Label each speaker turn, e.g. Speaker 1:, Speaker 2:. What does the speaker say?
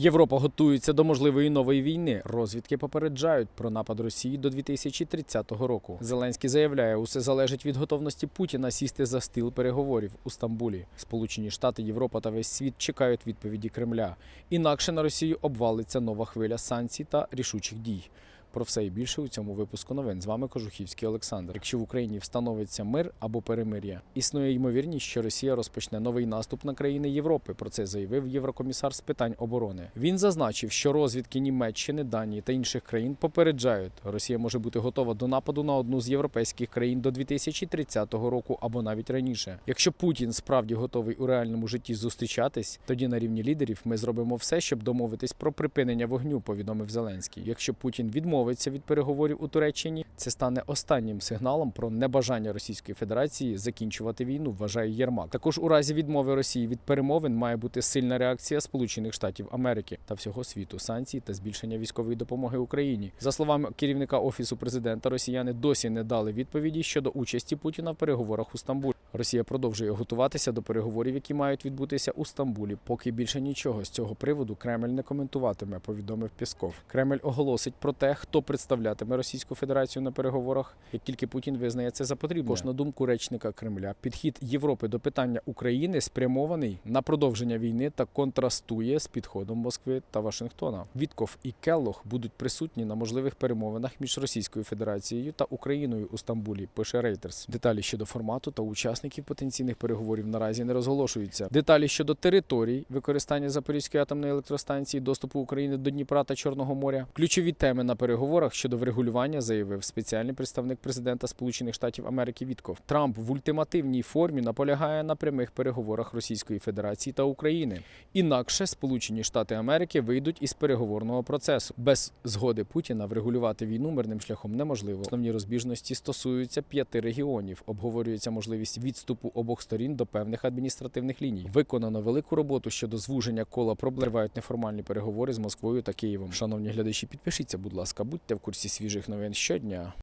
Speaker 1: Європа готується до можливої нової війни. Розвідки попереджають про напад Росії до 2030 року. Зеленський заявляє, усе залежить від готовності Путіна сісти за стіл переговорів у Стамбулі. Сполучені Штати, Європа та весь світ чекають відповіді Кремля. Інакше на Росію обвалиться нова хвиля санкцій та рішучих дій. Про все і більше у цьому випуску новин. З вами Кожухівський Олександр. Якщо в Україні встановиться мир або перемир'я, існує ймовірність, що Росія розпочне новий наступ на країни Європи. Про це заявив єврокомісар з питань оборони. Він зазначив, що розвідки Німеччини, Данії та інших країн попереджають, Росія може бути готова до нападу на одну з європейських країн до 2030 року або навіть раніше. Якщо Путін справді готовий у реальному житті зустрічатись, тоді на рівні лідерів ми зробимо все, щоб домовитись про припинення вогню. Повідомив Зеленський. Якщо Путін відмовиться від переговорів у Туреччині, це стане останнім сигналом про небажання Російської Федерації закінчувати війну. Вважає Єрмак. Також у разі відмови Росії від перемовин має бути сильна реакція Сполучених Штатів Америки та всього світу, санкцій та збільшення військової допомоги Україні. За словами керівника офісу президента, росіяни досі не дали відповіді щодо участі Путіна в переговорах у Стамбулі. Росія продовжує готуватися до переговорів, які мають відбутися у Стамбулі. Поки більше нічого з цього приводу Кремль не коментуватиме, повідомив Пісков. Кремль оголосить про те, хто представлятиме Російську Федерацію на переговорах, як тільки Путін визнає це за потрібне. Також, на думку речника Кремля, підхід Європи до питання України спрямований на продовження війни та контрастує з підходом Москви та Вашингтона. Вітков і Келлох будуть присутні на можливих перемовинах між Російською Федерацією та Україною у Стамбулі. Пише Рейтерс. Деталі щодо формату та учасників потенційних переговорів наразі не розголошуються. Деталі щодо територій використання Запорізької атомної електростанції, доступу України до Дніпра та Чорного моря. Ключові теми на переговорах щодо врегулювання заявив спеціальний представник президента Сполучених Штатів Америки Вітков. Трамп в ультимативній формі наполягає на прямих переговорах Російської Федерації та України. Інакше Сполучені Штати Америки вийдуть із переговорного процесу. Без згоди Путіна врегулювати війну мирним шляхом неможливо. Основні розбіжності стосуються п'яти регіонів. Обговорюється можливість відступу обох сторін до певних адміністративних ліній. Виконано велику роботу щодо звуження кола проблем. Неформальні переговори з Москвою та Києвом. Шановні глядачі, підпишіться, будь ласка, будьте в курсі свіжих новин щодня.